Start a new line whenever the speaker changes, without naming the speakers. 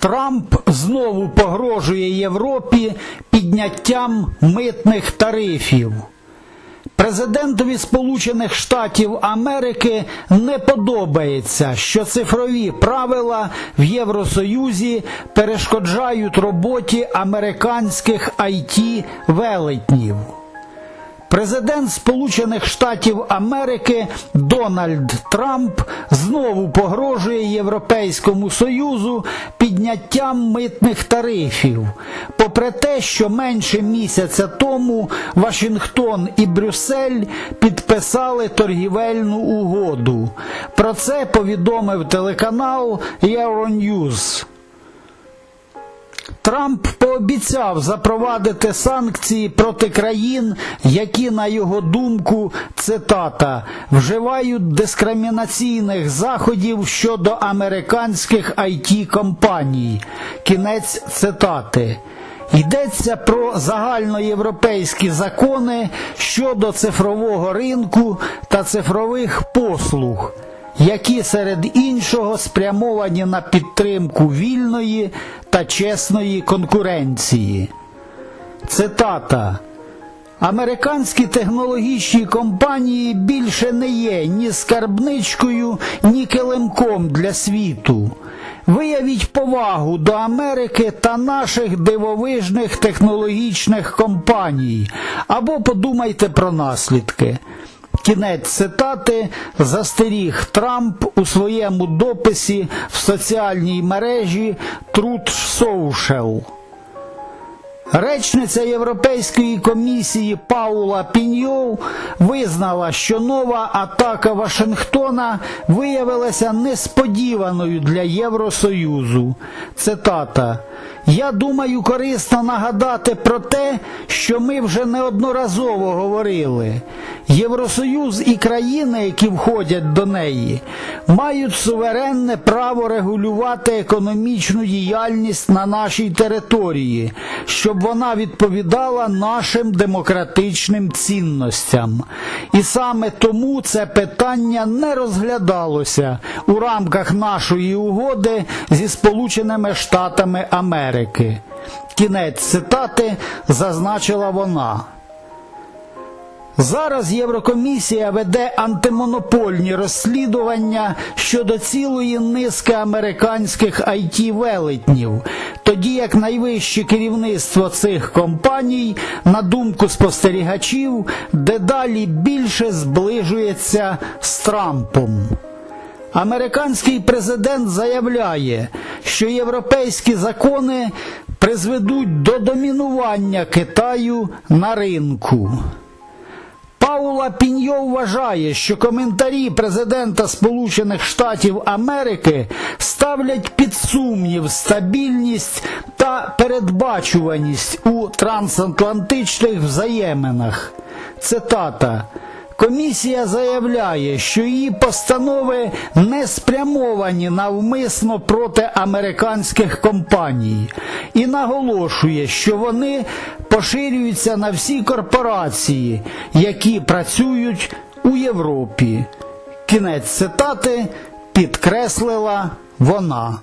Трамп знову погрожує Європі підняттям митних тарифів. Президентові Сполучених Штатів Америки не подобається, що цифрові правила в Євросоюзі перешкоджають роботі американських it велетнів Президент Сполучених Штатів Америки Дональд Трамп знову погрожує Європейському Союзу підняттям митних тарифів, попри те, що менше місяця тому Вашингтон і Брюссель підписали торгівельну угоду. Про це повідомив телеканал Euronews. Трамп пообіцяв запровадити санкції проти країн, які, на його думку, цитата, вживають дискримінаційних заходів щодо американських it компаній. Кінець цитати. Йдеться про загальноєвропейські закони щодо цифрового ринку та цифрових послуг які серед іншого спрямовані на підтримку вільної та чесної конкуренції. Цитата. Американські технологічні компанії більше не є ні скарбничкою, ні килимком для світу. Виявіть повагу до Америки та наших дивовижних технологічних компаній, або подумайте про наслідки. Кінець цитати застеріг Трамп у своєму дописі в соціальній мережі Truth Social. Речниця Європейської комісії Паула Піньов визнала, що нова атака Вашингтона виявилася несподіваною для Євросоюзу. Цитата. Я думаю, корисно нагадати про те, що ми вже неодноразово говорили. Євросоюз і країни, які входять до неї, мають суверенне право регулювати економічну діяльність на нашій території, щоб вона відповідала нашим демократичним цінностям. І саме тому це питання не розглядалося у рамках нашої угоди зі Сполученими Штатами Америки. Кінець цитати зазначила вона. Зараз Єврокомісія веде антимонопольні розслідування щодо цілої низки американських it велетнів тоді як найвище керівництво цих компаній, на думку спостерігачів, дедалі більше зближується з Трампом. Американський президент заявляє, що європейські закони призведуть до домінування Китаю на ринку. Паула Піньо вважає, що коментарі президента Сполучених Штатів Америки ставлять під сумнів стабільність та передбачуваність у трансатлантичних взаєминах. Цитата. Комісія заявляє, що її постанови не спрямовані навмисно проти американських компаній і наголошує, що вони поширюються на всі корпорації, які працюють у Європі. Кінець цитати підкреслила вона.